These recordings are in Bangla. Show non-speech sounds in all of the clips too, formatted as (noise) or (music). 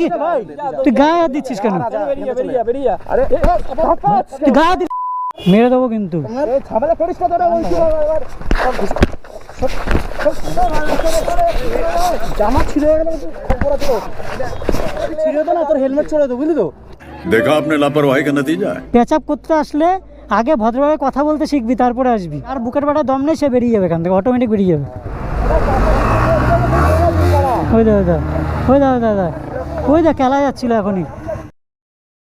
কি? তুই গায়ে দিচ্ছিস কেন? মেরে দেবো কিন্তু। জামা তো। করতে আসলে আগে ভদ্রভাবে কথা বলতে শিখবি তারপরে আসবি। আর বুকের বাটা দম নেই সে বেরিয়ে যাবে এখান থেকে অটোমেটিক বেরিয়ে যাবে। দাদা দাদা ওই দেখ খেলা যাচ্ছিল এখনই।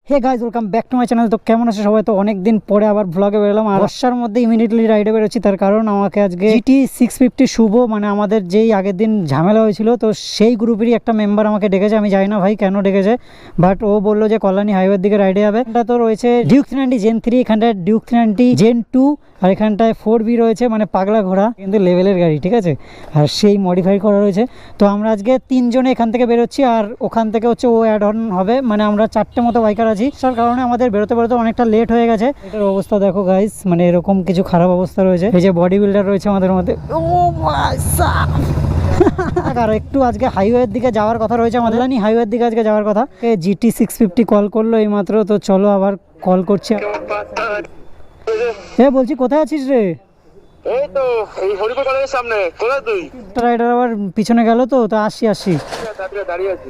Hey guys welcome back to my channel তো কেমন আছে সবাই? তো অনেক দিন পরে আবার ভ্লগে বেরোলাম আর বর্ষার মধ্যে ইমিডিয়েটলি রাইডে বেরোচ্ছি। তার কারণ আমাকে আজকে জিটি সিক্স ফিফটি শুভ মানে আমাদের যেই আগের দিন ঝামেলা হয়েছিল তো সেই গ্রুপেরই একটা মেম্বার আমাকে ডেকেছে। আমি জানি না ভাই কেন ডেকেছে বাট ও বলল যে কল্যাণী হাইওয়ের দিকে রাইডে যাবে। এটা তো রয়েছে Duke three ninety gen three এখানটায় Duke three ninety gen two আর এখানটায় ফোর বি রয়েছে মানে পাগলা ঘোড়া। কিন্তু লেভেলের গাড়ি ঠিক আছে? আর সেই মডিফাই করা রয়েছে। তো আমরা আজকে তিনজনে এখান থেকে বেরোচ্ছি আর ওখান থেকে হচ্ছে ও অ্যাড অন হবে। মানে আমরা চারটে মতো বাইকার আছি। তার কারণে আমাদের বেরোতে বেরোতে অনেকটা লেট হয়ে গেছে। এটার অবস্থা দেখো গাইস মানে এরকম কিছু খারাপ অবস্থা রয়েছে। এই যে বডি বিল্ডার রয়েছে আমাদের মধ্যে। ও (laughs) আর একটু আজকে হাইওয়ের দিকে যাওয়ার কথা রয়েছে আমাদের। জানি হাইওয়ের দিকে আজকে যাওয়ার কথা। জিটি সিক্স ফিফটি কল করল এইমাত্র তো চলো আবার কল করছি। এ বলছি কোথায় আছিস রে? এই তো এই হরিপুর কলেজের সামনে। কোথায় তুই? রাইডার আবার পিছনে গেল তো তো আসি আসি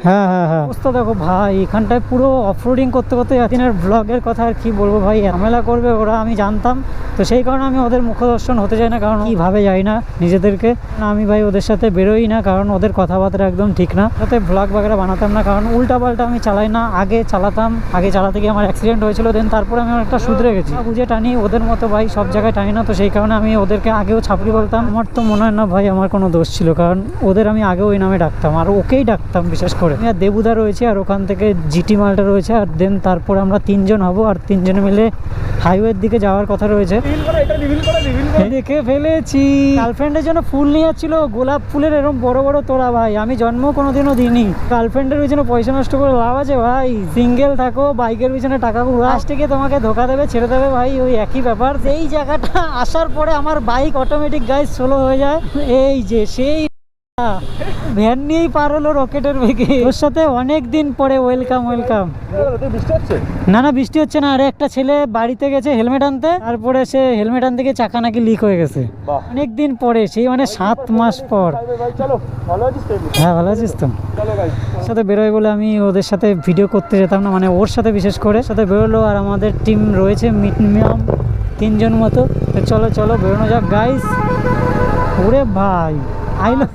হ্যাঁ হ্যাঁ হ্যাঁ। অবস্থা দেখো ভাই এখানটায় পুরো অফরোডিং করতে করতে যাচ্ছি আর ব্লগের কথা আর কি বলব ভাই? ঝামেলা করবে ওরা আমি জানতাম। তো সেই কারণে আমি ওদের মুখদর্শন হতে চাই না কারণ কীভাবে যাই না নিজেদেরকে। আমি ভাই ওদের সাথে বেরোই না কারণ ওদের কথাবার্তা একদম ঠিক না। সাথে ব্লগ বাগেরা বানাতাম না কারণ উল্টা পাল্টা আমি চালাই না আগে চালাতাম। আগে চালাতে গিয়ে আমার অ্যাক্সিডেন্ট হয়েছিল দেন তারপরে আমি অনেকটা শুধরে গেছি। বুঝে টানি ওদের মতো ভাই সব জায়গায় টানি না তো সেই কারণে আমি ওদেরকে আগেও ছাপড়ি বলতাম। আমার তো মনে হয় না ভাই আমার কোনো দোষ ছিল কারণ ওদের আমি আগেও ওই নামে ডাকতাম। আর ওকেই ডাকতাম বিশেষ করে। আর দেবুদা রয়েছে আর ওখান থেকে জিটি মালটা রয়েছে আর দেন তারপর আমরা তিনজন হব আর তিনজনে মিলে হাইওয়ের দিকে যাওয়ার কথা রয়েছে। দেখে ফেলেছি। গার্লফ্রেন্ডের জন্য ফুল নিয়ে যাচ্ছিল গোলাপ ফুলের এরকম বড় বড় তোড়া ভাই। আমি জন্ম কোনোদিনও দিইনি। গার্লফ্রেন্ডের পিছনে পয়সা নষ্ট করে লাভ আছে ভাই। সিঙ্গেল থাকো বাইকের পিছনে টাকা লাস্টে গিয়ে তোমাকে ধোকা দেবে ছেড়ে দেবে ভাই ওই একই ব্যাপার। এই জায়গাটা আসার পরে আমার বাইক অটোমেটিক গাইজ স্লো হয়ে যায়। এই যে সেই ভ্যান নিয়েই পার হলো রকেটের বেগে। ওর সাথে অনেক দিন পরে ওয়েলকাম ওয়েলকাম। না না বৃষ্টি হচ্ছে না। আরে একটা ছেলে বাড়িতে গেছে হেলমেট আনতে তারপরে সে হেলমেট আনতে গিয়ে চাকা নাকি লিক হয়ে গেছে। অনেক দিন পরে সেই মানে সাত মাস পর। হ্যাঁ ভালো আছিস তো? সাথে বেরোয় বলে আমি ওদের সাথে ভিডিও করতে যেতাম না মানে ওর সাথে বিশেষ করে। সাথে বেরোলো আর আমাদের টিম রয়েছে মিনিমাম তিনজন মতো। তো চলো চলো বেরোনো যাক। গাইস ওরে ভাই আইলো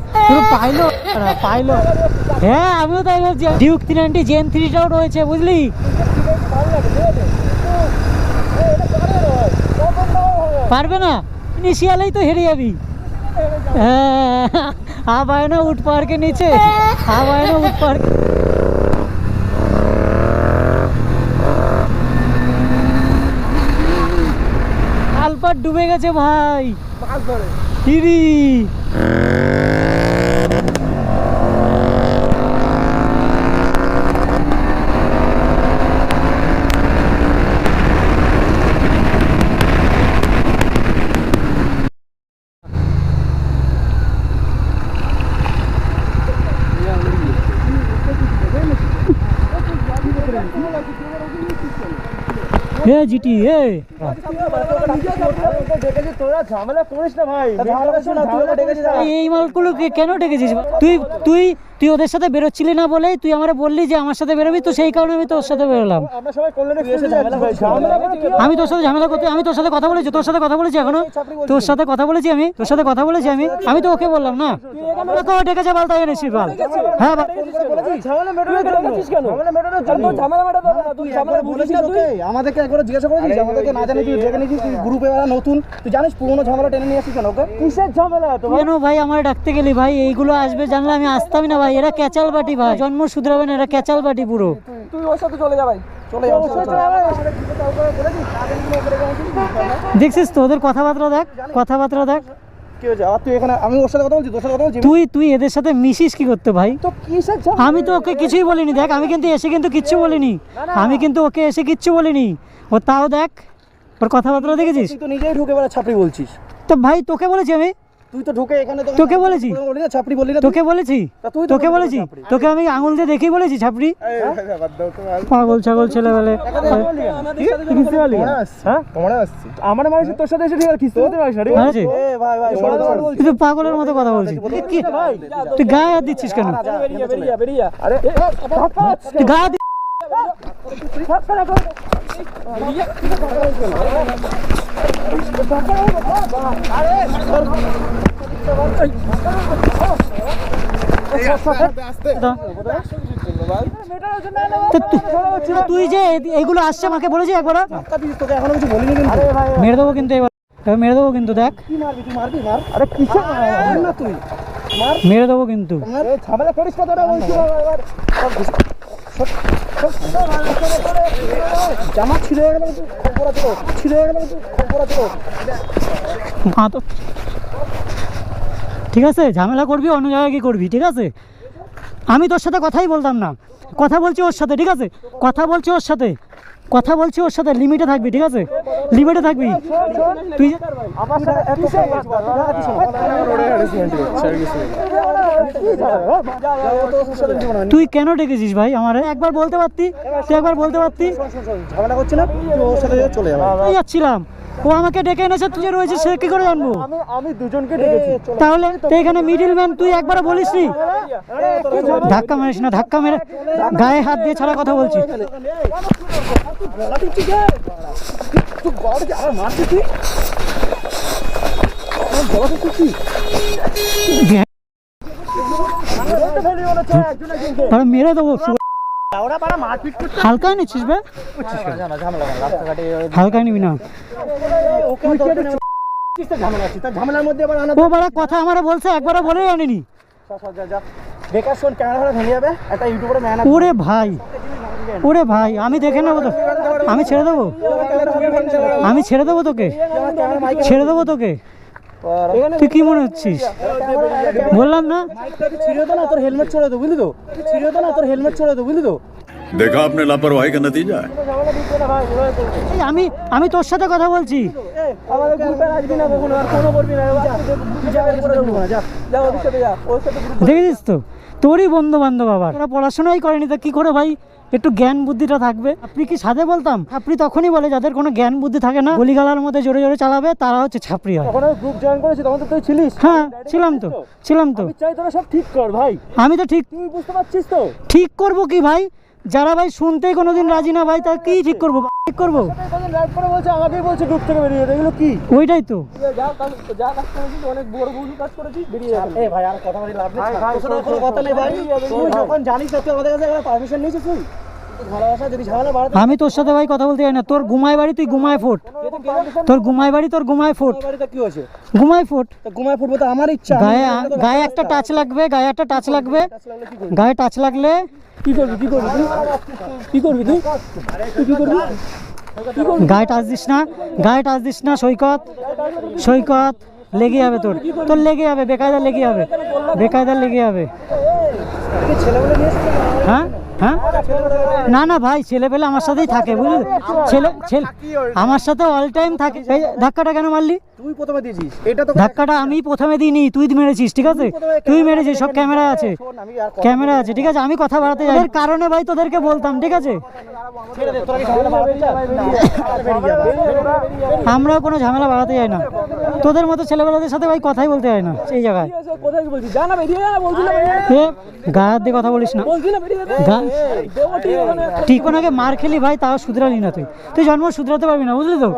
হ্যাঁ আমিও থ্রি জেন থ্রিটাও রয়েছে, বুঝলি? পারবে না? নিশিয়ালেই তো হেরে যাবি। হ্যাঁ উঠ পার্কে নিচে। উঠ পার্কে। ডুবে গেছে ভাই। ইরি তুই জিটি এই- এই মালগুলোকে কেন ডেকেছিস? তুই তুই তুই ওদের সাথে বেরোচ্ছিলি না বলেই তুই আমার বললি যে আমার সাথে বেরোবি তো সেই কারণে আমি তোর সাথে বেরোলাম। আমি তোর সাথে ঝামেলা করতে আমি তোর সাথে কথা বলেছি তোর সাথে কথা বলেছি এখনও। তোর সাথে কথা বলেছি আমি তোর সাথে কথা বলেছি আমি আমি তো ওকে বললাম না। ডেকেছে বল তাই এনেছি বল। হ্যাঁ বল। আমাদেরকে একবার জিজ্ঞাসা করেছিস আমাদেরকে না জানি তুই ডেকে নিয়েছিস তুই গ্রুপে নতুন তুই জানিস পুরোনো ঝামেলা টেনে নিয়ে আসিস কেন ওকে? কিসের ঝামেলা? তো ভাই আমার ডাকতে গেলি ভাই? এইগুলো আসবে জানলে আমি আসতামই না ভাই এরা ক্যাচাল বাটি ভাই। জন্ম শুধরাবে না এরা ক্যাচাল বাটি পুরো। তুই ওর সাথে চলে যা ভাই। দেখছিস তো ওদের কথাবার্তা দেখ কথাবার্তা দেখ। তুই এখানে আমি ওর সাথে কথা বলছি তোর সাথে কথা বলছি? তুই তুই এদের সাথে মিশিস কি করতে ভাই? আমি তো ওকে কিছুই বলিনি দেখ আমি কিন্তু এসে কিন্তু কিচ্ছু বলিনি। আমি কিন্তু ওকে এসে কিচ্ছু বলিনি। ও তাও দেখ ওর কথাবার্তা দেখেছিস তুই তো নিজেই ঢুকে ছাপড়ি বলছিস। তো ভাই তোকে বলেছি আমি তুই তো ঢুকে এখানে তো তোকে বলেছি? বলি না ছাপড়ি বললি না তোকে বলেছি তা তুই তো তোকে বলেছি তোকে আমি আঙুল দিয়ে দেখেই বলেছি ছাপড়ি পাগল ছাগল ছেলে বলে হ্যাঁ মনে আসছে আমার মানুষ তোর সাথে এসে ঠিক আছে কিস্তি দিতে পারিস না আছে? ভাই ভাই শোনো তো বলছি তুই পাগলের মতো কথা বলছিস তুই গায়ে হাত দিচ্ছিস কেন তুই গায়ে হাত তুই- যে এই- এইগুলো আসছে আমাকে বলেছি একবার মেরে দেবো কিন্তু এবার। মেরে দেবো কিন্তু, দেখ। আরে তুই মেরে? দেবো কিন্তু। ঝামেলা করিস জামা ছিঁড়ে গেল তো। ছিঁড়ে গেল তো। মা তো ঠিক আছে, ঝামেলা করবি, অন্য জায়গায় কি করবি, ঠিক আছে আমি তোর সাথে কথাই বলতাম না কথা বলছি ওর সাথে, ঠিক আছে কথা বলছি ওর সাথে কথা বলছি ওর সাথে লিমিটে থাকবি, ঠিক আছে লিমিটে থাকবি। তুই তুই কেন ডেকেছিস ভাই? আমার একবার বলতে পারতি? তুই একবার বলতে পারতি? ঝামেলা করছে না তুই ওর সাথে চলে যাবে যাচ্ছিলাম। ও আমাকে ডেকে এনেছে, তুই যে রয়েছিস, সে কি করে জানব? আমি দুজনকে ডেকেছি তাহলে তো এখানে মিডিল ম্যান তুই একবার বলিস নি? ধাক্কা মারিস না, ধাক্কা মেরে গায়ে হাত দিয়ে ছাড়া কথা বলছি তুই মেরে দেবো হালকা নিচ্ছিস বে হালকা নিবি না ওকে কিসে ঝামেলা আছে তার ঝামেলার মধ্যে আবার আনা ও বারা কথা আমারে বলছে একবারও বলে আনিনি। যা যা বেকার শোন ক্যামেরা ভেঙে যাবে একটা ইউটিউবারে ওরে ভাই ওরে ভাই আমি দেখে নেব তো। আমি ছেড়ে দেবো? আমি ছেড়ে দেবো তোকে? ছেড়ে দেবো তোকে? তুই কি মনে হচ্ছিস? বললাম না। ছিঁড়ে তোর হেলমেট ছড়ে দেবো বুঝলি তো ছিঁড়ে তো না তোর হেলমেট ছড়ে দেবো বুঝলি তো দেখা আপনার লাপরওয়াহি কা নতিজা আমি আমি তোর সাথে কথা বলছি। দেখেছিস তো তোরই বন্ধু বান্ধব আবার পড়াশোনাই করেনি তা কি করে ভাই? একটু জ্ঞান বুদ্ধিটা থাকবে। আপনি কি সাথে বলতাম? আপনি তখনই বলে যাদের কোনো জ্ঞান বুদ্ধি থাকে না গলিগালার মধ্যে জোরে জোরে চালাবে তারা হচ্ছে ছাপড়ি হয়। গ্রুপ জয়েন করেছি তখন তো তুই ছিলিস। হ্যাঁ ছিলাম তো। ছিলাম তো। আমি চাই তোরা সব ঠিক কর ভাই। আমি তো ঠিক তুই বুঝতে পারছিস তো? ঠিক করব কি ভাই? যারা ভাই শুনতেই কোনোদিন রাজি না ভাই তা কি ঠিক করব? ঠিক করব? কদিন করে বলছে আমাকেই বলছে গ্রুপ থেকে বেরিয়ে যেতে। এগুলো কি? ওইটাই তো। যা কাজ যা কাজ করেছিস অনেক বড় ভুল কাজ করেছিস বেরিয়ে যাবে ভাই আর কথা বলি লাভ নেই। তোর সাথে কোনো কথা নেই ভাই। তুই যখন জানিস তুই আমাদের কাছে পারমিশন নিয়েছিস তুই? আমি তোর সাথে ভাই কথা বলতে চাই না। তোর ঘুমায় বাড়ি তুই ঘুমায় ফুট। তোর ঘুমায় বাড়ি তোর ঘুমায় ফুট। বাড়িতে কি হয়েছে ঘুমায় ফোট। ঘুমায় ফুটবো আমার ইচ্ছা গায়ে গায়ে একটা টাচ লাগবে গায়ে একটা টাচ লাগবে। গায়ে টাচ লাগলে কি করবি কি করবি কি করবি তুই? তুই কি করবি? গায়ে টাচ দিস না। গায়ে টাচ দিস না সৈকত। সৈকত লেগে যাবে তোর। তোর লেগে যাবে বেকায়দা লেগে যাবে। বেকায়দা লেগে যাবে। হ্যাঁ? হ্যাঁ? না না ভাই ছেলে পেলে আমার সাথেই থাকে বুঝলি? ছেলে ছেলে আমার সাথে অল টাইম থাকে। এই ধাক্কাটা কেন মারলি? তুই প্রথমে দিয়েছিস। এটা তো ধাক্কাটা আমি প্রথমে দিইনি তুই মেরেছিস ঠিক আছে? তুই মেরেছিস সব ক্যামেরা আছে। ক্যামেরা আছে ঠিক আছে? আমি কথা বাড়াতে যাই। এর কারণে ভাই তোদেরকে বলতাম ঠিক আছে? ছেড়ে দে তোরা কি ঝামেলা বাড়াতে না, বেরিয়ে আমরাও কোনো ঝামেলা বাড়াতে যাই না। তোদের মতো ছেলেবেলাদের সাথে ভাই কথাই বলতে যাই না এই জায়গায়। কোথায় কি বলছিস? জানা বেরিয়ে যা বলছি না এ গায়ে হাত দিয়ে কথা বলিস না। না বেরিয়ে গা টিকোনাকে মার খেলি ভাই, তাও শুধরালি না তুই। তুই জন্ম শুধরাতে পারবি না, বুঝলি তো?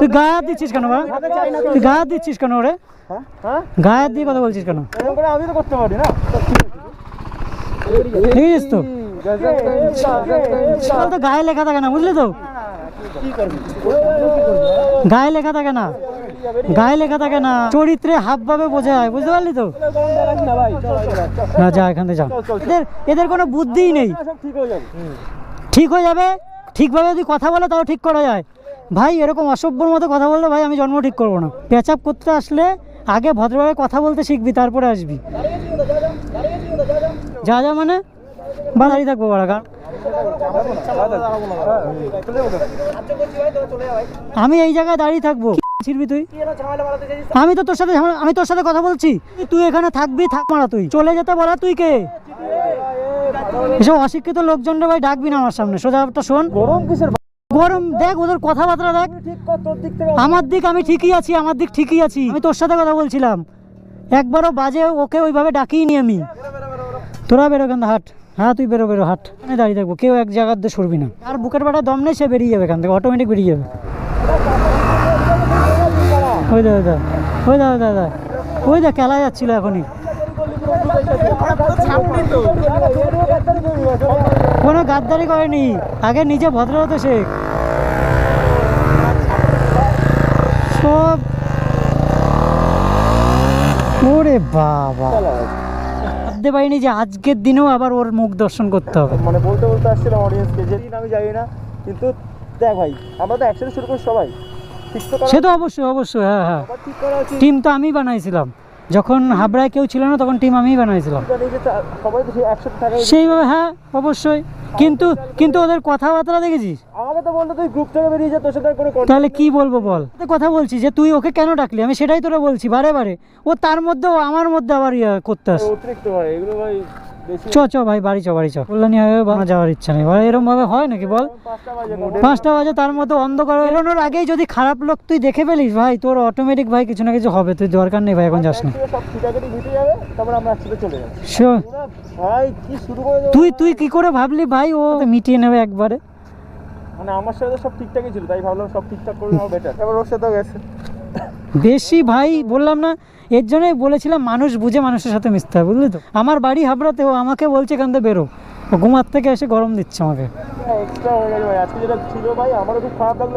তুই গায়ে দিচ্ছিস কেন ভাই? তুই গায়ে দিচ্ছিস কেন ওরে? গায়ে দিয়ে কথা বলছিস কেন? আমি তো? করতে পারি না তো গায়ে লেখা থাকে না, বুঝলি তো? গায়ে লেখা থাকে না। গায়ে লেখা থাকে না, চরিত্রে হাব ভাবে বোঝা যায়, বুঝতে পারলি তো? না, যা, এখান থেকে যা এদের এদের কোনো বুদ্ধিই নেই। ঠিক হয়ে যাবে? ঠিক ঠিকভাবে যদি কথা বলে, তাও ঠিক করা যায়। ভাই, এরকম অসভ্যর মতো কথা বললে ভাই, আমি জন্ম ঠিক করব না। পেঁচাপ করতে আসলে আগে ভদ্রভাবে কথা বলতে শিখবি, তারপরে আসবি। যা যা মানে? বা দাঁড়িয়ে থাকব বাড়া আমি এই জায়গায় দাঁড়িয়ে থাকব। ছিড়বি তুই? আমি তো তোর সাথে আমি তোর সাথে কথা বলছি। তুই এখানে থাকবি থাক মারা তুই। চলে যেতে বলা তুই কে? এসব অশিক্ষিত লোকজনরা ভাই ডাকবি না আমার সামনে। সোজা একটা শোন। গরম কিসের গরম দেখ ওদের কথাবার্তা দেখ। আমার দিক আমি ঠিকই আছি আমার দিক ঠিকই আছি। আমি তোর সাথে কথা বলছিলাম। একবারও বাজে ওকে ওইভাবে ডাকিনি আমি। তোরা বেরো কেন হাট। হ্যাঁ তুই বেরো বেরো হাট। আমি দাঁড়িয়ে থাকব। কেউ এক জায়গার দিয়ে সরবি না। আর বুকের বাটা দম নেই সে বেরিয়ে যাবে এখান থেকে অটোমেটিক বেরিয়ে যাবে। ওই দা ওই দা ওই দা ওই দা ওই দা খেলা যাচ্ছিল এখনই। কোনো গাদ্দারি করেনি, আগে নিজে ভদ্র হতে শেখ সব ওরে বাবা। ভাবতে পারিনি যে আজকের দিনেও আবার ওর মুখ দর্শন করতে হবে। মানে বলতে বলতে আসছিলাম অডিয়েন্সকে যেদিন আমি জানি না, কিন্তু দেখ ভাই, আমরা তো একসাথে শুরু করি সবাই। সে তো অবশ্যই অবশ্যই হ্যাঁ হ্যাঁ। টিম তো আমি বানাইছিলাম। যখন হাবড়ায় কেউ ছিল না তখন টিম আমিই বানাইছিলাম। সেইভাবে হ্যাঁ অবশ্যই। কিন্তু কিন্তু ওদের কথাবার্তা দেখেছিস? আমাকে তো বলতো তুই গ্রুপ থেকে বেরিয়ে যা তোর সাথে কোনো তাহলে কি বলব বল? কথা বলছি যে তুই ওকে কেন ডাকলি? আমি সেটাই তোরা বলছি বারে বারে। ও তার মধ্যেও আমার মধ্যে আবার ইয়া করতে আসে। অতিরিক্ত ভাই এগুলো ভাই বেশি চ চ ভাই বাড়ি চ বাড়ি চ। কল্যাণী যাওয়ার ইচ্ছা নেই। ভাই এরকম ভাবে হয় নাকি বল? পাঁচটা বাজে তার মধ্যে অন্ধকার বেরোনোর আগেই যদি খারাপ লোক তুই দেখে ফেলিস ভাই তোর অটোমেটিক ভাই কিছু না কিছু হবে। তুই দরকার নেই ভাই এখন যাস না। তুই তুই কি করে ভাবলি ভাই? ও মিটিয়ে নেবে একবারে। মানে আমার সাথে সব ঠিকঠাকই ছিল তাই ভাবলাম সব ঠিকঠাক বেটার এবার ওর সাথেও গেছে। বেশি ভাই বললাম না এর জন্যই বলেছিলাম মানুষ বুঝে মানুষের সাথে মিশতে হবে বুঝলি তো? আমার বাড়ি হাবড়াতে ও আমাকে বলছে এখান থেকে বেরো। ও ঘুমার থেকে এসে গরম দিচ্ছে আমাকে। এক্সট্রা হয়ে গেছে ভাই আজকে যেটা ছিল ভাই আমারও খুব খারাপ লাগল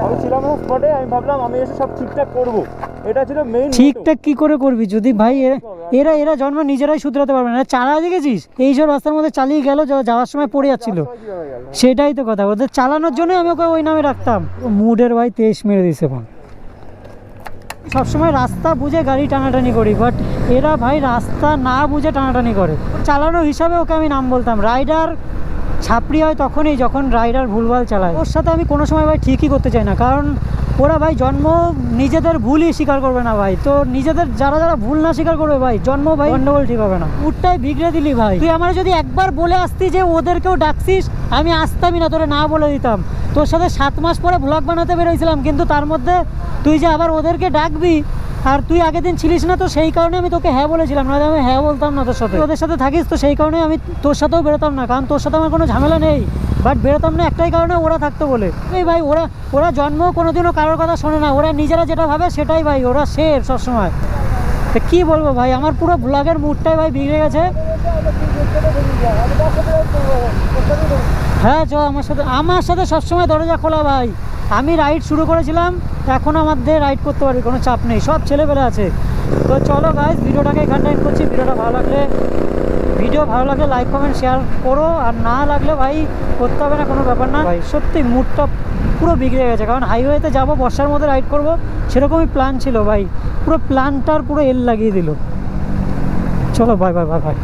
আমি ছিলাম স্পটে আমি ভাবলাম আমি এসে সব ঠিকঠাক করব। এটা ছিল মেইন ঠিকঠাক কি করে করবি? যদি ভাই এরা- এরা জন্ম নিজেরাই শুধরাতে পারবে না। চালা দেখেছিস? এই সব রাস্তার মধ্যে চালিয়ে গেল যাওয়ার সময় পড়ে যাচ্ছিল। সেটাই তো কথা। ওদের চালানোর জন্য আমি ওকে ওই নামে রাখতাম। মুডের ভাই তেইশ মেরে দিছে এখন সবসময় রাস্তা বুঝে গাড়ি টানাটানি করি বাট এরা ভাই রাস্তা না বুঝে টানাটানি করে। চালানো হিসাবে ওকে আমি নাম বলতাম। রাইডার ছাপড়ি হয় তখনই যখন রাইডার ভুলভাল চালায়। ওর সাথে আমি কোনো সময় ভাই ঠিকই করতে চাই না, কারণ ওরা ভাই জন্ম নিজেদের ভুলই স্বীকার করবে না ভাই। তো নিজেদের যারা যারা ভুল না স্বীকার করবে ভাই, জন্ম ভাই গন্ডগোল ঠিক হবে না। উঠটাই বিগড়ে দিলি ভাই। তুই আমার যদি একবার বলে আসতি যে ওদেরকেও ডাকছিস, আমি আসতামই না, তোরে না বলে দিতাম। তোর সাথে সাত মাস পরে ব্লগ বানাতে বেরোইছিলাম, কিন্তু তার মধ্যে তুই যে আবার ওদেরকে ডাকবি, আর তুই আগের দিন ছিলিস না, তো সেই কারণে আমি তোকে হ্যাঁ বলেছিলাম। না আমি হ্যাঁ বলতাম না তোর সাথে। ওদের সাথে থাকিস, তো সেই কারণে আমি তোর সাথেও বেরোতাম না, কারণ তোর সাথে আমার কোনো ঝামেলা নেই। বাট বেরোতাম না, একটাই কারণে ওরা থাকতো বলে। এই ভাই, ওরা ওরা জন্ম কোনোদিনও কারোর কথা শোনে না। ওরা নিজেরা যেটা ভাবে সেটাই ভাই, ওরা শের সবসময়। তো কী বলব ভাই, আমার পুরো ব্লগের মুডটাই ভাই বিগড়ে গেছে। হ্যাঁ চ, আমার সাথে আমার সাথে সবসময় দরজা খোলা ভাই। আমি রাইড শুরু করেছিলাম, এখন আমাদের রাইড করতে পারি কোনো চাপ নেই, সব ছেলেবেলা আছে। তো চলো ভাই ভিডিওটাকে এখানটা করছি, ভিডিওটা ভালো লাগলে ভিডিও ভালো লাগলে লাইক কমেন্ট শেয়ার করো। আর না লাগলে ভাই করতে হবে না কোনো ব্যাপার না। ভাই। সত্যি মুডটা পুরো বিগড়ে গেছে। কারণ হাইওয়েতে যাব বর্ষার মধ্যে রাইড করব সেরকমই প্ল্যান ছিল ভাই। পুরো প্ল্যানটার পুরো এল লাগিয়ে দিল। চলো বাই বাই বাই বাই